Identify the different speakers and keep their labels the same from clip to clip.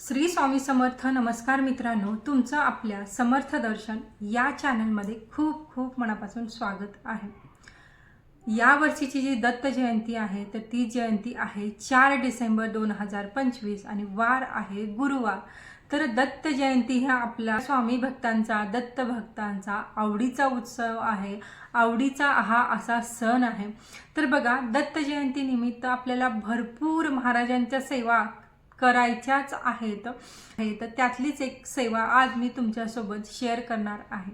Speaker 1: श्री स्वामी समर्थ नमस्कार मित्रांनो. तुमचं आपल्या समर्थ दर्शन या चॅनलमध्ये खूप खूप मनापासून स्वागत आहे. या वर्षीची जी दत्त जयंती आहे तर ती जयंती आहे चार डिसेंबर दोन हजार पंचवीस आणि वार आहे गुरुवार. तर दत्त जयंती हा आपला स्वामी भक्तांचा दत्त भक्तांचा आवडीचा उत्सव आहे. आवडीचा हा असा सण आहे. तर बघा दत्त जयंती निमित्त आपल्याला भरपूर महाराजांच्या सेवा करायच्याच आहेत. तर त्यातलीच एक सेवा आज मी तुमच्यासोबत शेअर करणार आहे.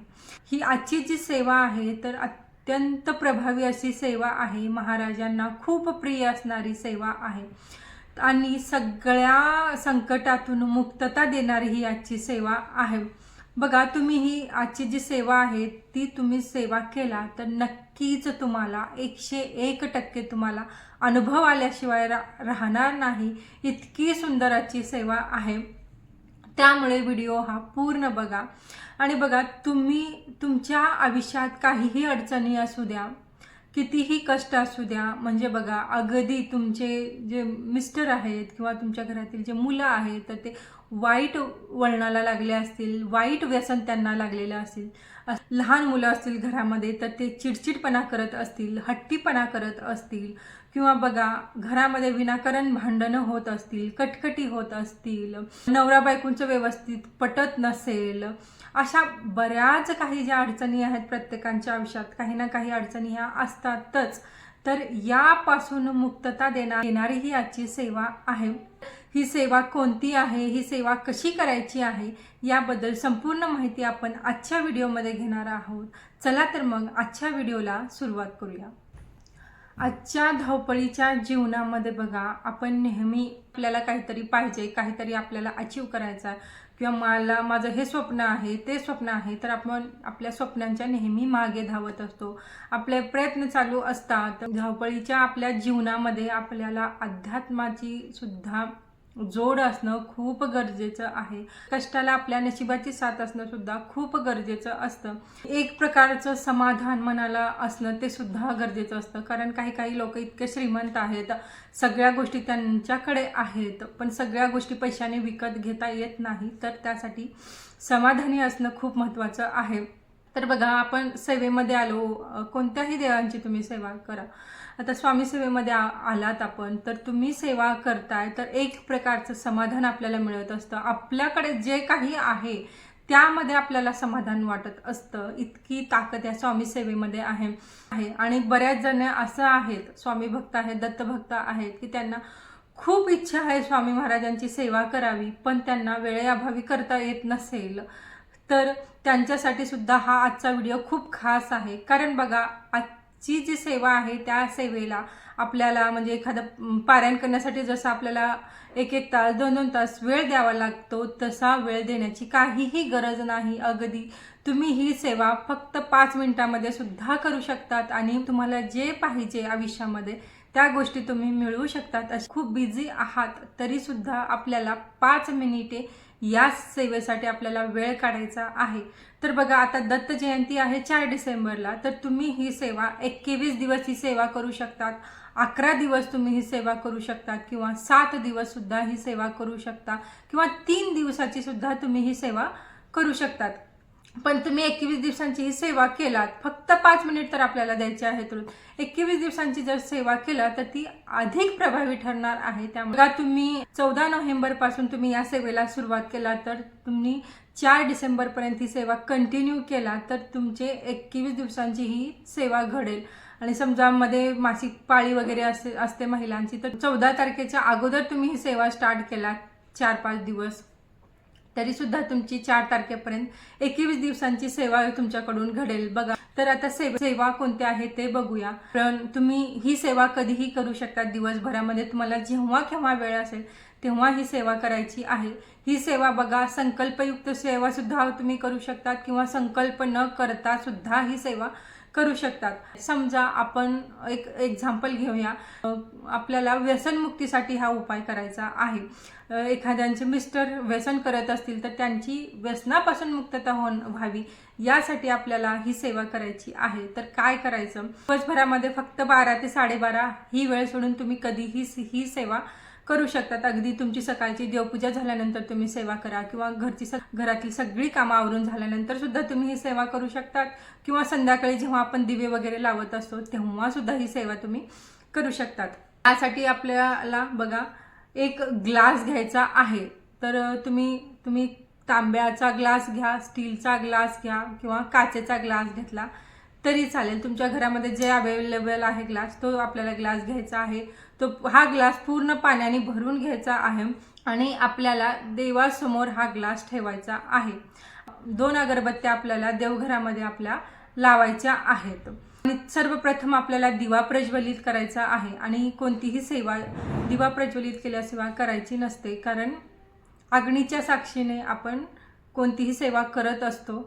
Speaker 1: ही आजची जी सेवा आहे तर अत्यंत प्रभावी अशी सेवा आहे. महाराजांना खूप प्रिय असणारी सेवा आहे. आणि सगळ्या संकटातून मुक्तता देणारी ही आजची सेवा आहे. बघा तुम्ही ही आजची जी सेवा आहे ती तुम्ही सेवा केला तर नक्कीच तुम्हाला एकशे एक टक्के तुम्हाला अनुभव आल्याशिवाय रा राहणार नाही. इतकी सुंदर आजची सेवा आहे. त्यामुळे व्हिडिओ हा पूर्ण बघा. आणि बघा तुम्ही तुमच्या आयुष्यात काहीही अडचणी असू द्या कितीही कष्ट असू द्या म्हणजे बघा अगदी तुमचे जे मिस्टर आहेत किंवा तुमच्या घरातील जे मुलं आहेत तर ते वाईट वळणाला लागले असतील वाईट व्यसन त्यांना लागलेलं असेल लहान मुलं असतील घरामध्ये तर ते चिडचिडपणा करत असतील हट्टीपणा करत असतील किंवा बघा घरामध्ये विनाकारण भांडणं होत असतील कटकटी होत असतील नवरा बायकोंचं व्यवस्थित पटत नसेल अशा बऱ्याच काही ज्या अडचणी आहेत प्रत्येकांच्या आयुष्यात काही ना काही अडचणी ह्या असतातच. तर यापासून मुक्तता देणार देणारी ही आजची सेवा आहे. ही सेवा कोणती आहे ही सेवा कशी करायची आहे याबद्दल संपूर्ण माहिती आपण आजच्या व्हिडिओमध्ये घेणार आहोत. चला तर मग आजच्या व्हिडिओला सुरुवात करूया. आजच्या धावपळीच्या जीवनामध्ये बघा आपण नेहमी आपल्याला काहीतरी पाहिजे काहीतरी आपल्याला अचीव करायचा किंवा मला माझं हे स्वप्न आहे ते स्वप्न आहे तर आपण आपल्या स्वप्नांच्या नेहमी मागे धावत असतो. आपले प्रयत्न चालू असतात. धावपळीच्या आपल्या जीवनामध्ये आपल्याला अध्यात्माची सुद्धा जोड असणं खूप गरजेचं आहे. कष्टाला आपल्या नशिबाची साथ असणं सुद्धा खूप गरजेचं असतं. एक प्रकारचं समाधान मनाला असणं ते सुद्धा गरजेचं असतं. कारण काही काही लोक इतके श्रीमंत आहेत. सगळ्या गोष्टी त्यांच्याकडे आहेत. पण सगळ्या गोष्टी पैशाने विकत घेता येत नाही. तर त्यासाठी समाधानी असणं खूप महत्त्वाचं आहे. तर बघा आपण सेवेमध्ये आलो. कोणत्याही देवांची तुम्ही सेवा करा. आता स्वामी सेवेमध्ये आ आलात आपण तर तुम्ही सेवा करताय तर एक प्रकारचं समाधान आपल्याला मिळत असतं. आपल्याकडे जे काही आहे त्यामध्ये आपल्याला समाधान वाटत असतं. इतकी ताकद या स्वामी सेवेमध्ये आहे आहे. आणि बऱ्याच जण असं आहेत स्वामी भक्त आहेत दत्तभक्त आहेत की त्यांना खूप इच्छा आहे स्वामी महाराजांची सेवा करावी पण त्यांना वेळेअभावी करता येत नसेल. तर त्यांच्यासाठी सुद्धा हा आजचा व्हिडिओ खूप खास आहे. कारण बघा आजची जी सेवा आहे त्या सेवेला आपल्याला म्हणजे एखादं पारायण करण्यासाठी जसं आपल्याला एक एक तास दोन दोन तास वेळ द्यावा लागतो तसा वेळ देण्याची काहीही गरज नाही. अगदी तुम्ही ही सेवा फक्त पाच मिनिटामध्ये सुद्धा करू शकतात आणि तुम्हाला जे पाहिजे आयुष्यामध्ये त्या गोष्टी तुम्ही मिळवू शकतात. अशी खूप बिझी आहात तरीसुद्धा आपल्याला पाच मिनिटे या सेवेसाठी आपल्याला वेळ काढायचा आहे. तर बघा आता दत्त जयंती आहे चार डिसेंबरला. तर तुम्ही ही सेवा एकवीस दिवस ही सेवा करू शकतात. अकरा दिवस तुम्ही ही सेवा करू शकतात किंवा सात दिवस सुद्धा ही सेवा करू शकता किंवा तीन दिवसाची सुद्धा तुम्ही ही सेवा करू शकतात. पण तुम्ही एकवीस दिवसांची ही सेवा केलात. फक्त पाच मिनिट तर आपल्याला द्यायचे आहेत. रोज एकवीस दिवसांची जर सेवा केला तर ती अधिक प्रभावी ठरणार आहे. त्यामुळे तुम्ही चौदा नोव्हेंबरपासून तुम्ही या सेवेला सुरुवात केला तर तुम्ही चार डिसेंबरपर्यंत ही सेवा कंटिन्यू केला तर तुमचे एकवीस दिवसांची ही सेवा घडेल. आणि समजा मध्ये मासिक पाळी वगैरे असते असते महिलांची तर चौदा तारखेच्या अगोदर तुम्ही ही सेवा स्टार्ट केला चार पाच दिवस. तरी सुद्धा तुमची चार तारखेपर्यंत एकवीस दिवसांची सेवा तुमच्याकडून घडेल. बघा तर आता सेवा सेवा कोणत्या आहेत ते बघूया. पण तुम्ही ही सेवा कधीही करू शकता दिवसभरामध्ये. तुम्हाला जेव्हा केव्हा वेळ असेल तेव्हा ही सेवा करायची आहे. ही सेवा बघा संकल्पयुक्त सेवासुद्धा तुम्ही करू शकतात किंवा संकल्प न करता सुद्धा ही सेवा करू शकतात. समजा आपण एक एक्झाम्पल घेऊया. आपल्याला व्यसनमुक्तीसाठी हा उपाय करायचा आहे. एखाद्यांचे मिस्टर व्यसन करत असतील तर त्यांची व्यसनापासून मुक्तता होण व्हावी. यासाठी आपल्याला ही सेवा करायची आहे. तर काय करायचं? दिवसभरामध्ये फक्त बारा ते साडेबारा ही वेळ सोडून तुम्ही कधीही ही सेवा करू शकतात. अगदी तुमची सकाळची देवपूजा झाल्यानंतर तुम्ही सेवा करा किंवा घरची स घरातली सगळी कामं आवरून झाल्यानंतर सुद्धा तुम्ही ही सेवा करू शकतात. किंवा संध्याकाळी जेव्हा आपण दिवे वगैरे लावत असतो तेव्हा सुद्धा ही सेवा तुम्ही करू शकतात. यासाठी आपल्याला बघा एक ग्लास घ्यायचा आहे. तर तुम्ही तुम्ही तांब्याचा ग्लास घ्या स्टीलचा ग्लास घ्या किंवा काचेचा ग्लास घेतला. तरी चालेल. तुमच्या घरामध्ये जे अवेलेबल आहे ग्लास तो आपल्याला ग्लास घ्यायचा आहे. तो हा ग्लास पूर्ण पाण्याने भरून घ्यायचा आहे आणि आपल्याला देवासमोर हा ग्लास ठेवायचा आहे. दोन अगरबत्त्या आपल्याला देवघरामध्ये आपल्या लावायच्या आहेत. आणि सर्वप्रथम आपल्याला दिवा प्रज्वलित करायचा आहे आणि कोणतीही सेवा दिवा प्रज्वलित केल्याशिवाय करायची नसते. कारण अग्नीच्या साक्षीने आपण कोणतीही सेवा करत असतो.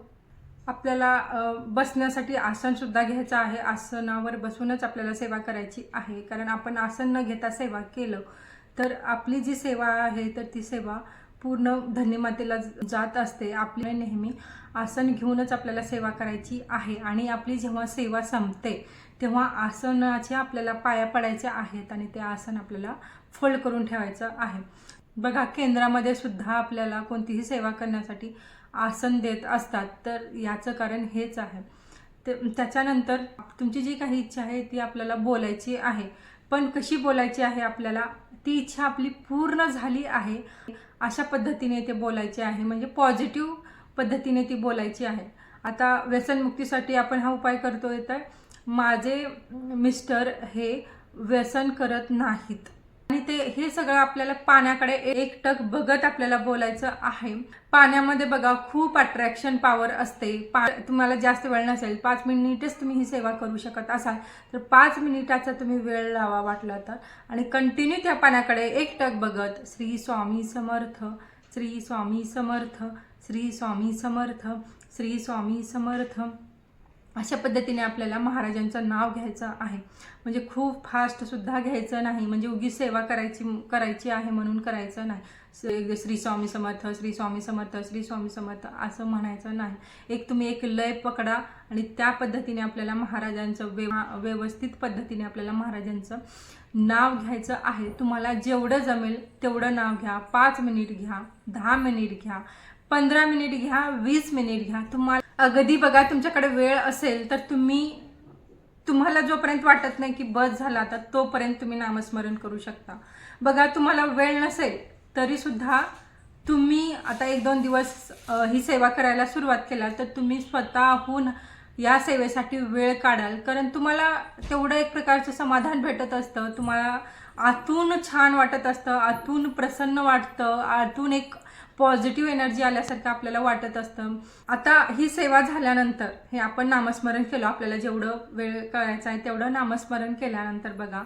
Speaker 1: आपल्याला बसण्यासाठी आसनसुद्धा घ्यायचं आहे. आसनावर बसूनच आपल्याला सेवा करायची आहे. कारण आपण आसन न घेता सेवा केलं तर आपली जी सेवा आहे तर ती सेवा पूर्ण धन्यमातेला जात असते. आपल्या नेहमी आसन घेऊनच आपल्याला सेवा करायची आहे. आणि आपली जेव्हा सेवा संपते तेव्हा आसनाच्या आपल्याला पाया पडायच्या आहेत आणि ते आसन आपल्याला फोल्ड करून ठेवायचं आहे. बघा केंद्रामध्ये सुद्धा आपल्याला कोणतीही सेवा करण्यासाठी आसन देत असतात तर याचं कारण हेच आहे. ते त्याच्यानंतर तुमची जी काही इच्छा आहे ती आपल्याला बोलायची आहे. पण कशी बोलायची आहे आपल्याला? ती इच्छा आपली पूर्ण झाली आहे. अशा पद्धतीने ते बोलायचे आहे. म्हणजे पॉझिटिव्ह पद्धतीने ती बोलायची आहे. आता व्यसनमुक्तीसाठी आपण हा उपाय करतोय तर माझे मिस्टर हे व्यसन करत नाहीत. आणि ते हे सगळं आपल्याला पाण्याकडे एकटक बघत आपल्याला बोलायचं आहे. पाण्यामध्ये बघा खूप अट्रॅक्शन पॉवर असते. पा तुम्हाला जास्त वेळ नसेल पाच मिनिटच तुम्ही ही सेवा करू शकत असाल. तर पाच मिनिटाचा तुम्ही वेळ लावा वाटला तर. आणि कंटिन्यू त्या पाण्याकडे एकटक बघत श्री स्वामी समर्थ श्री स्वामी समर्थ श्री स्वामी समर्थ श्री स्वामी समर्थ. अशा पद्धतीने आपल्याला महाराजांचं नाव घ्यायचं आहे. म्हणजे खूप फास्टसुद्धा घ्यायचं नाही. म्हणजे उगी सेवा करायची करायची आहे म्हणून करायचं नाही. श्री स्वामी समर्थ श्री स्वामी समर्थ श्री स्वामी समर्थ असं म्हणायचं नाही. एक तुम्ही एक लय पकडा आणि त्या पद्धतीने आपल्याला महाराजांचं व्यव व्यवस्थित पद्धतीने आपल्याला महाराजांचं नाव घ्यायचं आहे. तुम्हाला जेवढं जमेल तेवढं नाव घ्या. पाच मिनिट घ्या दहा मिनिट घ्या पंधरा मिनिट घ्या वीस मिनिट घ्या. तुम्हाला अगदी बघा तुमच्याकडे वेळ असेल तर तुम्ही तुम्हाला जोपर्यंत वाटत नाही की बस झाला तर तोपर्यंत तुम्ही नामस्मरण करू शकता. बघा तुम्हाला वेळ नसेल तरीसुद्धा तुम्ही आता एक दोन दिवस ही सेवा करायला सुरुवात केला तर तुम्ही स्वतःहून या सेवेसाठी वेळ काढाल. कारण तुम्हाला तेवढं एक प्रकारचं समाधान भेटत असतं तुम्हाला आतून छान वाटत असतं आतून प्रसन्न वाटतं आतून एक पॉझिटिव्ह एनर्जी आल्यासारखं आपल्याला वाटत असतं. आता ही सेवा झाल्यानंतर हे आपण नामस्मरण केलं आपल्याला जेवढं वेळ कळायचा आहे तेवढं नामस्मरण केल्यानंतर बघा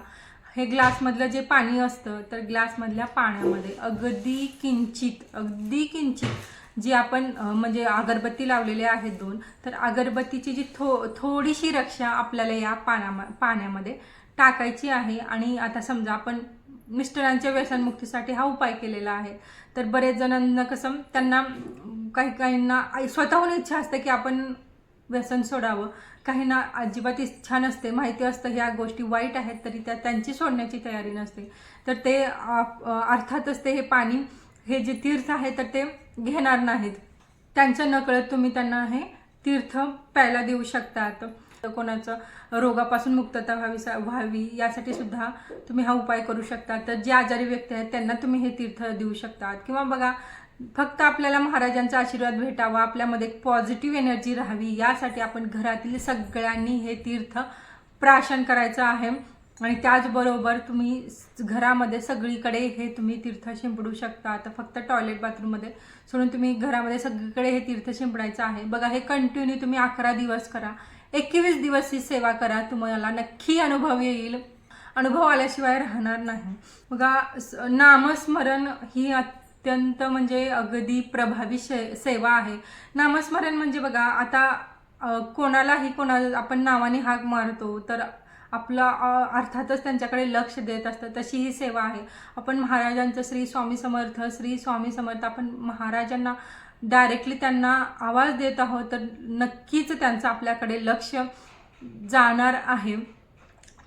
Speaker 1: हे ग्लासमधलं जे पाणी असतं तर ग्लासमधल्या पाण्यामध्ये अगदी किंचित अगदी किंचित जी आपण म्हणजे अगरबत्ती लावलेली आहेत दोन तर अगरबत्तीची जी थो थोडीशी रक्षा आपल्याला या पाण्या पाण्यामध्ये टाकायची आहे. आणि आता समजा आपण मिस्टरांच्या व्यसनमुक्तीसाठी हा उपाय केलेला आहे. तर बरेच जणांना कसं त्यांना काही काहींना स्वतःहून इच्छा असते की आपण व्यसन सोडावं. काहींना अजिबात इच्छा नसते माहिती असतं ह्या गोष्टी वाईट आहेत तरी त्या त्यांची सोडण्याची तयारी नसते. तर ते अर्थातच ते हे पाणी हे जे तीर्थ आहे तर ते घेणार नाहीत. त्यांच्या नकळत तुम्ही त्यांना हे तीर्थ प्यायला देऊ शकतात. कोणाचं रोगापासून मुक्तता व्हावी व्हावी यासाठी सुद्धा तुम्ही हा उपाय करू शकता. तर जे आजारी व्यक्ती आहेत त्यांना तुम्ही हे तीर्थ देऊ शकतात. किंवा बघा फक्त आपल्याला महाराजांचा आशीर्वाद भेटावा आपल्यामध्ये एक पॉझिटिव्ह एनर्जी राहावी यासाठी आपण घरातील सगळ्यांनी हे तीर्थ प्राशन करायचं आहे. आणि त्याचबरोबर तुम्ही घरामध्ये सगळीकडे हे तुम्ही तीर्थ शिंपडू शकता. आता फक्त टॉयलेट बाथरूममध्ये सोडून तुम्ही घरामध्ये सगळीकडे हे तीर्थ शिंपडायचं आहे. बघा हे कंटिन्यू तुम्ही अकरा दिवस करा. एकवीस दिवस ही सेवा करा तुम्हाला नक्की अनुभव येईल. अनुभव आल्याशिवाय राहणार नाही. बघा स- नामस्मरण ही अत्यंत म्हणजे अगदी प्रभावी शे सेवा आहे. नामस्मरण म्हणजे बघा आता कोणालाही कोणा आपण नावाने हाक मारतो तर आपलं अर्थातच त्यांच्याकडे लक्ष देत असतं तशी ही सेवा आहे. आपण महाराजांचं श्री स्वामी समर्थ श्री स्वामी समर्थ आपण महाराजांना डायरेक्टली त्यांना आवाज देत आहोत तर नक्कीच त्यांचं आपल्याकडे लक्ष जाणार आहे.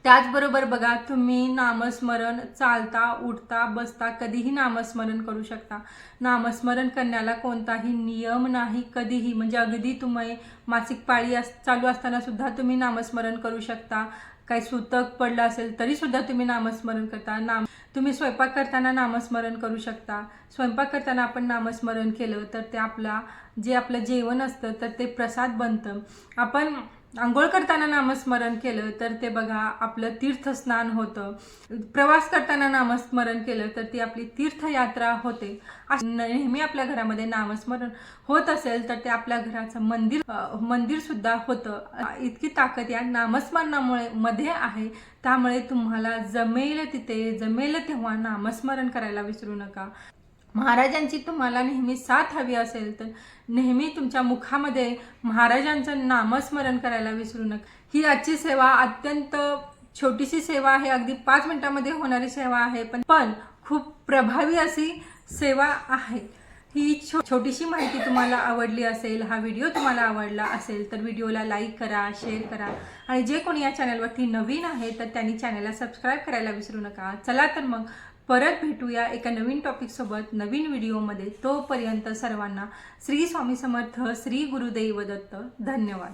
Speaker 1: त्याचबरोबर बघा तुम्ही नामस्मरण चालता उठता बसता कधीही नामस्मरण करू शकता. नामस्मरण करण्याला कोणताही नियम नाही कधीही. म्हणजे अगदी तुम्ही मासिक पाळी अस चालू असतानासुद्धा तुम्ही नामस्मरण करू शकता. काही सुतक पडलं असेल तरीसुद्धा तुम्ही नामस्मरण करता. नाम तुम्ही स्वयंपाक करताना नामस्मरण करू शकता. स्वयंपाक करताना आपण नामस्मरण केलं तर ते आपला जे आपलं जेवण असतं तर ते प्रसाद बनतं. आपण आंघोळ करताना नामस्मरण केलं तर ते बघा आपलं तीर्थस्नान होतं. प्रवास करताना नामस्मरण केलं तर ती आपली तीर्थयात्रा होते. नेहमी आपल्या घरामध्ये नामस्मरण होत असेल तर ते आपल्या घराचं मंदिर मंदिर सुद्धा होतं. इतकी ताकद या नामस्मरणामुळे मध्ये आहे. त्यामुळे तुम्हाला जमेल तिथे जमेल तेव्हा नामस्मरण करायला विसरू नका. महाराजांची तुम्हाला नेहमी साथ हवी असेल तर नेहमी तुमच्या मुखामध्ये महाराजांचं नामस्मरण करायला विसरू नका. ही आजची सेवा अत्यंत छोटीशी सेवा आहे. अगदी पाच मिनिटामध्ये होणारी सेवा आहे. पण पण खूप प्रभावी अशी सेवा आहे. ही छो छोटीशी माहिती तुम्हाला आवडली असेल हा व्हिडिओ तुम्हाला आवडला असेल तर व्हिडिओला लाईक करा शेअर करा. आणि जे कोणी या चॅनलवरती नवीन आहे तर त्यांनी चॅनलला सबस्क्राईब करायला विसरू नका. चला तर मग परत भेटूया एका नवीन टॉपिकसोबत नवीन व्हिडिओमध्ये तोपर्यंत सर्वांना श्री स्वामी समर्थ श्री गुरुदेव दत्त. धन्यवाद.